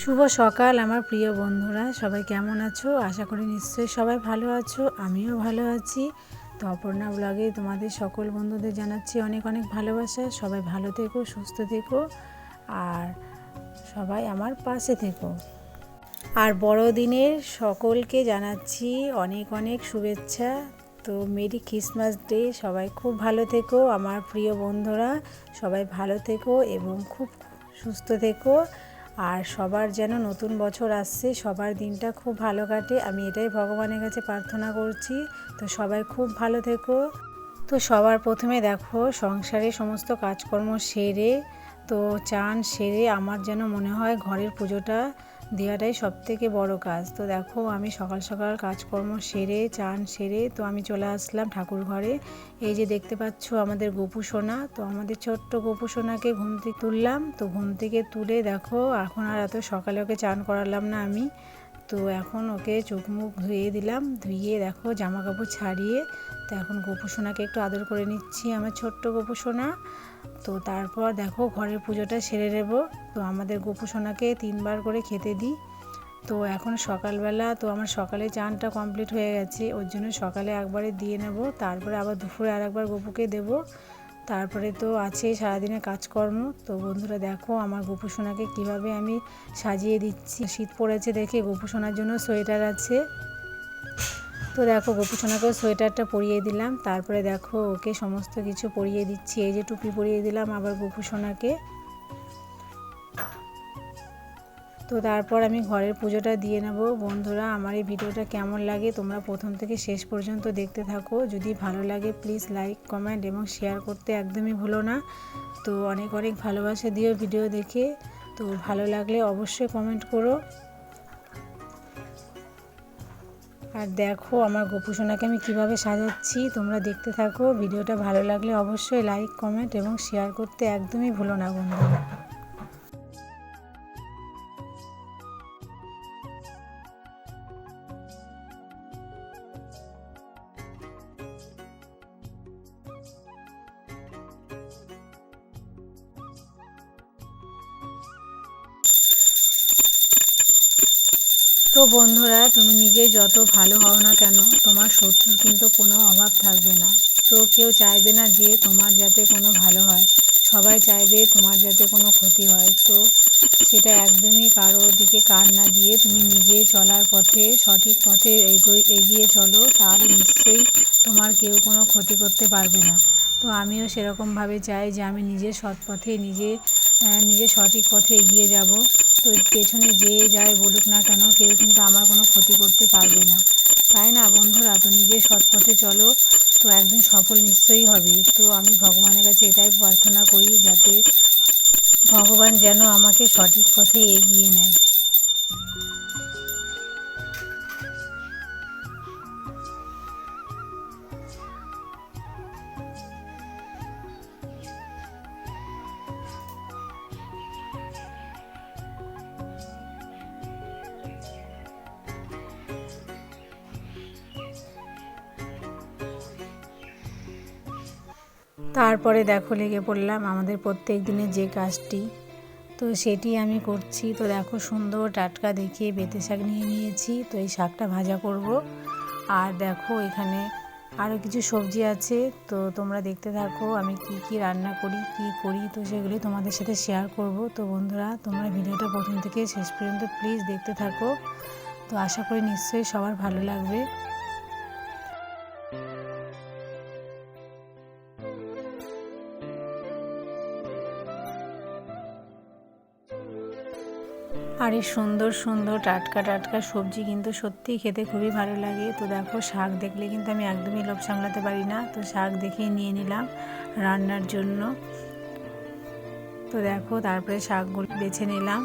শুভ সকাল, আমার প্রিয় বন্ধুরা। সবাই কেমন আছো? আশা করি নিশ্চয়ই সবাই ভালো আছো, আমিও ভালো আছি। তো অপর্ণা ব্লগে তোমাদের সকল বন্ধুদের জানাচ্ছি অনেক অনেক ভালোবাসা। সবাই ভালো থেকো, সুস্থ থেকো, আর সবাই আমার পাশে থেকো। আর বড়দিনের সকলকে জানাচ্ছি অনেক অনেক শুভেচ্ছা। তো মেরি ক্রিসমাস ডে, সবাই খুব ভালো থেকো। আমার প্রিয় বন্ধুরা, সবাই ভালো থেকো এবং খুব সুস্থ থেকো। আর সবার যেন নতুন বছর আসছে, সবার দিনটা খুব ভালো কাটে। আমি এটাই ভগবানের কাছে প্রার্থনা করছি। তো সবাই খুব ভালো থেকো। তো সবার প্রথমে দেখো, সংসারে সমস্ত কাজকর্ম সেরে, তো চান সেরে আমার যেন মনে হয় ঘরের পুজোটা দেওয়াটাই সব থেকে বড়ো কাজ। তো দেখো, আমি সকাল সকাল কাজকর্ম সেরে, চান সেরে, তো আমি চলে আসলাম ঠাকুর ঘরে। এই যে দেখতে পাচ্ছ আমাদের গোপু সোনা, তো আমাদের ছোট্ট গোপু সোনাকে ঘুম থেকে তুললাম। তো ঘুম থেকে তুলে দেখো, এখন আর এত সকালে ওকে চান করালাম না আমি। তো এখন ওকে চোখ মুখ ধুয়ে দিলাম, ধুয়ে দেখো জামা কাপড় ছাড়িয়ে তো এখন গোপু সোনাকে একটু আদর করে নিচ্ছি, আমার ছোট্ট গোপু সোনা। তো তারপর দেখো ঘরের পুজোটা সেরে নেব। তো আমাদের গোপু সোনাকে তিনবার করে খেতে দিই। তো এখন সকালবেলা, তো আমার সকালে চানটা কমপ্লিট হয়ে গেছে, ওর জন্য সকালে একবারে দিয়ে নেব। তারপরে আবার দুপুরে আর একবার গোপুকে দেবো। তারপরে তো আছে সারাদিনের কাজকর্ম। তো বন্ধুরা দেখো আমার গোপু সোনাকে কীভাবে আমি সাজিয়ে দিচ্ছি। শীত পড়েছে দেখে গোপু সোনার জন্য সোয়েটার আছে। তো দেখো গোপু সোনাকেও সোয়েটারটা পরিয়ে দিলাম। তারপরে দেখো ওকে সমস্ত কিছু পরিয়ে দিচ্ছি। এই যে টুপি পরিয়ে দিলাম আবার গোপু সোনাকে। তো তারপর আমি ঘরের পুজোটা দিয়ে নেব। বন্ধুরা, আমার এই ভিডিওটা কেমন লাগে তোমরা প্রথম থেকে শেষ পর্যন্ত দেখতে থাকো। যদি ভালো লাগে প্লিজ লাইক কমেন্ট এবং শেয়ার করতে একদমই ভুলো না। তো অনেক অনেক ভালোবাসা দিও ভিডিও দেখে। তো ভালো লাগলে অবশ্যই কমেন্ট করো। আর দেখো আমার গোপুসোনাকে আমি কীভাবে সাজাচ্ছি, তোমরা দেখতে থাকো। ভিডিওটা ভালো লাগলে অবশ্যই লাইক কমেন্ট এবং শেয়ার করতে একদমই ভুলো না বন্ধুরা। তো বন্ধুরা, তুমি নিজে যত ভালো হও না কেন, তোমার শত্রুর কিন্তু কোনো অভাব থাকবে না। তো কেউ চাইবে না যে তোমার যাতে কোনো ভালো হয়। সবাই চাইবে তোমার যাতে কোনো ক্ষতি হয়। তো সেটা একদমই কারও দিকে কার না দিয়ে তুমি নিজে চলার পথে, সঠিক পথে এগিয়ে চলো, তাহলে নিশ্চয়ই তোমার কেউ কোনো ক্ষতি করতে পারবে না। তো আমিও সেরকমভাবে চাই যে আমি নিজের সৎ পথে নিজে নিজের সঠিক পথে এগিয়ে যাব। তো পেছনে যে যায় বলুক না কেন, কেউ কিন্তু আমার কোনো ক্ষতি করতে পারবে না। তাই না বন্ধুরা? তো নিজের সৎ পথে চলো, তো একদিন সফল নিশ্চয়ই হবে। তো আমি ভগবানের কাছে এটাই প্রার্থনা করি যাতে ভগবান যেন আমাকে সঠিক পথে এগিয়ে নেয়। তারপরে দেখো লেগে পড়লাম আমাদের প্রত্যেক দিনের যে কাজটি। তো সেটি আমি করছি। তো দেখো সুন্দর টাটকা দেখিয়ে বেতে শাক নিয়ে নিয়েছি। তো এই শাকটা ভাজা করব। আর দেখো এখানে আরও কিছু সবজি আছে। তো তোমরা দেখতে থাকো আমি কি কি রান্না করি, কি করি। তো সেগুলি তোমাদের সাথে শেয়ার করব। তো বন্ধুরা, তোমরা ভিডিওটা প্রথম থেকে শেষ পর্যন্ত প্লিজ দেখতে থাকো। তো আশা করি নিশ্চয়ই সবার ভালো লাগবে। আর এই সুন্দর সুন্দর টাটকা টাটকা সবজি কিন্তু সত্যিই খেতে খুবই ভালো লাগে। তো দেখো, শাক দেখলে কিন্তু আমি একদমই লোভ সামলাতে পারি না। তো শাক দেখেই নিয়ে নিলাম রান্নার জন্য। তো দেখো, তারপরে শাকগুলো বেছে নিলাম।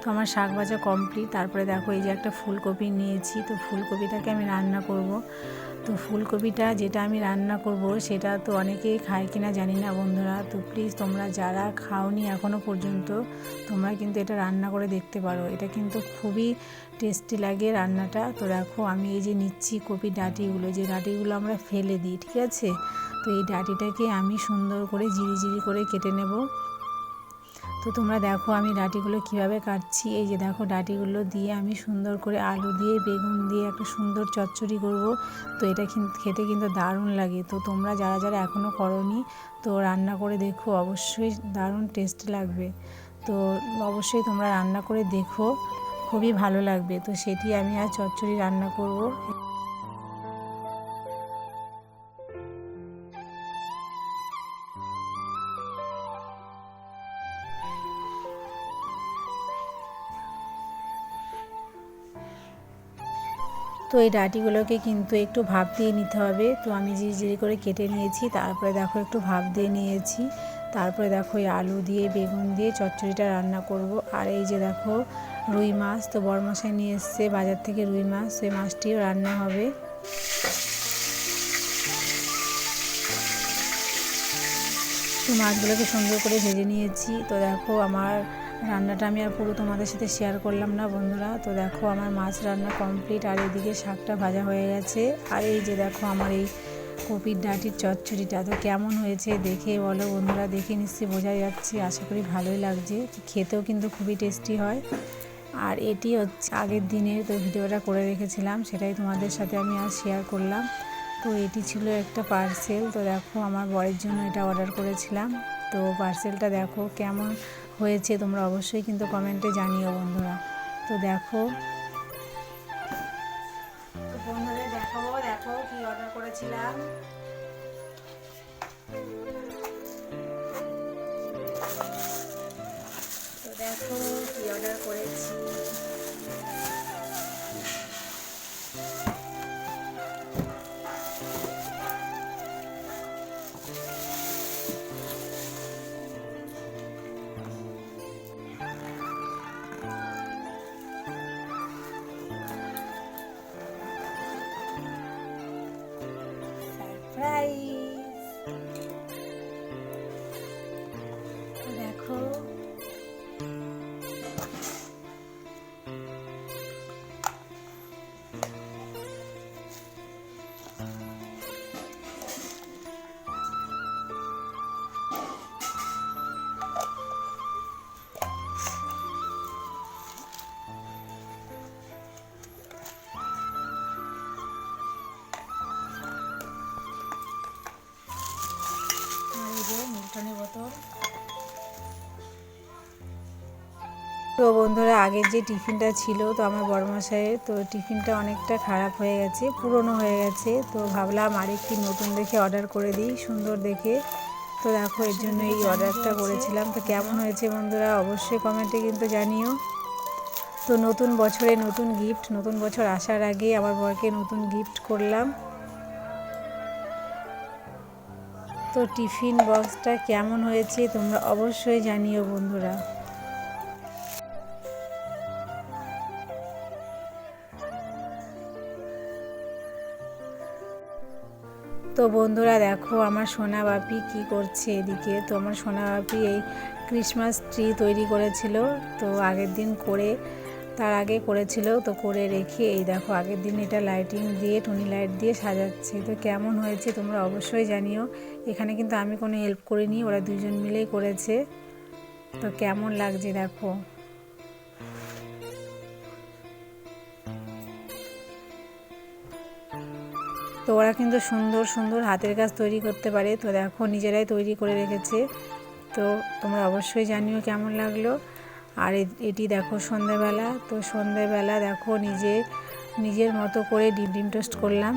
তো আমার শাক ভাজা কমপ্লিট। তারপরে দেখো, এই যে একটা ফুলকপি নিয়েছি। তো ফুলকপিটাকে আমি রান্না করব। তো ফুলকপিটা যেটা আমি রান্না করব, সেটা তো অনেকেই খায় কিনা জানি না বন্ধুরা। তো প্লিজ তোমরা যারা খাওনি এখনও পর্যন্ত, তোমরা কিন্তু এটা রান্না করে দেখতে পারো। এটা কিন্তু খুবই টেস্টি লাগে রান্নাটা। তো দেখো, আমি এই যে নিচ্ছি কপি ডাঁটিগুলো, যে ডাঁটিগুলো আমরা ফেলে দিই, ঠিক আছে? তো এই ডাঁটিটাকে আমি সুন্দর করে জিরি জিরি করে কেটে নেব। তো তোমরা দেখো আমি ডাটিগুলো কীভাবে কাটছি। এই যে দেখো ডাটিগুলো দিয়ে আমি সুন্দর করে আলু দিয়ে, বেগুন দিয়ে একটা সুন্দর চচ্চড়ি করব। তো এটা খেতে কিন্তু দারুণ লাগে। তো তোমরা যারা যারা এখনও করনি, তো রান্না করে দেখো, অবশ্যই দারুণ টেস্ট লাগবে। তো অবশ্যই তোমরা রান্না করে দেখো, খুবই ভালো লাগবে। তো সেটি আমি আর চচ্চড়ি রান্না করব। তো এই ডাটিগুলোকে কিন্তু একটু ভাপ দিয়ে নিতে হবে। তো আমি জিরি জিরি করে কেটে নিয়েছি, তারপরে দেখো একটু ভাপ দিয়ে নিয়েছি। তারপরে দেখো এই আলু দিয়ে, বেগুন দিয়ে চচ্চড়িটা রান্না করব। আর এই যে দেখো রুই মাছ, তো বড় মশাই নিয়ে এসছে বাজার থেকে রুই মাছ সেই মাছটিও রান্না হবে। তো মাছগুলোকে সুন্দর করে ভেজে নিয়েছি। তো দেখো আমার রান্নাটা আমি আর পুরো তোমাদের সাথে শেয়ার করলাম না, বন্ধুরা। তো দেখো, আমার মাছ রান্না কমপ্লিট আর এদিকে শাকটা ভাজা হয়ে গেছে। আর এই যে দেখো, আমার এই কপির ডাঁটির চচ্চড়িটা। তো কেমন হয়েছে দেখে বলো, বন্ধুরা, দেখে নিশ্চয়ই বোঝা যাচ্ছে। আশা করি ভালোই লাগছে। খেতেও কিন্তু খুবই টেস্টি হয়। আর এটি হচ্ছে আগের দিনের, তো ভিডিওটা করে রেখেছিলাম, সেটাই তোমাদের সাথে আমি আজ শেয়ার করলাম। তো এটি ছিল একটা পার্সেল তো দেখো, আমার বরের জন্য এটা অর্ডার করেছিলাম। তো পার্সেলটা দেখো, কেমন হয়েছে, তোমরা অবশ্যই কিন্তু কমেন্টে জানিও বন্ধুরা। তো দেখো। বন্ধুদের দেখো কি অর্ডার করেছিলাম। তো দেখো কি অর্ডার করেছি। তো বন্ধুরা, আগের যে টিফিনটা ছিল তো আমার বড়মশাইয়ের, তো টিফিনটা অনেকটা খারাপ হয়ে গেছে, পুরনো হয়ে গেছে। তো ভাবলাম আরেকটি নতুন দেখে অর্ডার করে দিই, সুন্দর দেখে। তো দেখো, এর জন্য এই অর্ডারটা করেছিলাম। তো কেমন হয়েছে বন্ধুরা, অবশ্যই কমেন্টে কিন্তু জানিও। তো নতুন বছরে নতুন গিফট নতুন বছর আসার আগে আমার বরকে নতুন গিফট করলাম। তো টিফিন বক্সটা কেমন হয়েছে তোমরা অবশ্যই জানিও বন্ধুরা। তো বন্ধুরা দেখো আমার সোনা বাপি কি করছে এদিকে? তো আমার সোনা বাপি এই ক্রিসমাস ট্রি তৈরি করেছিল। তো আগের দিন করে, তার আগে করেছিল। তো করে রেখে এই দেখো আগের দিন এটা লাইটিং দিয়ে, টুনি লাইট দিয়ে সাজাচ্ছে। তো কেমন হয়েছে তোমরা অবশ্যই জানিও। এখানে কিন্তু আমি কোনো হেল্প করিনি, ওরা দুজন মিলেই করেছে। তো কেমন লাগছে দেখো? তো ওরা কিন্তু সুন্দর সুন্দর হাতের কাজ তৈরি করতে পারে। তো দেখো, নিজেরাই তৈরি করে রেখেছে। তো তোমরা অবশ্যই জানিও কেমন লাগল। আর এটি দেখো সন্ধেবেলা। তো সন্ধেবেলা দেখো নিজে, নিজের মতো করে ডিম ডিম টোস্ট করলাম।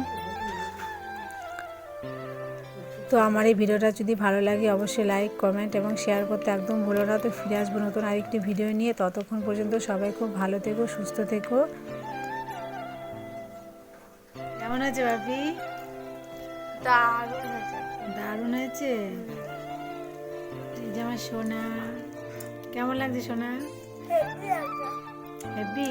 তো আমার এই ভিডিওটা যদি ভালো লাগে অবশ্যই লাইক, কমেন্ট এবং শেয়ার করতে একদম ভুলো না। তো ফিরে আসব নতুন আরেকটি ভিডিও নিয়ে। ততক্ষণ পর্যন্ত সবাই খুব ভালো থেকো, সুস্থ থেকো। কেমন আছে বাপি দারুণ হয়েছে। দারুণ হয়েছে? এই যে আমার সোনা। কেমন লাগছে সোনা? হ্যাপি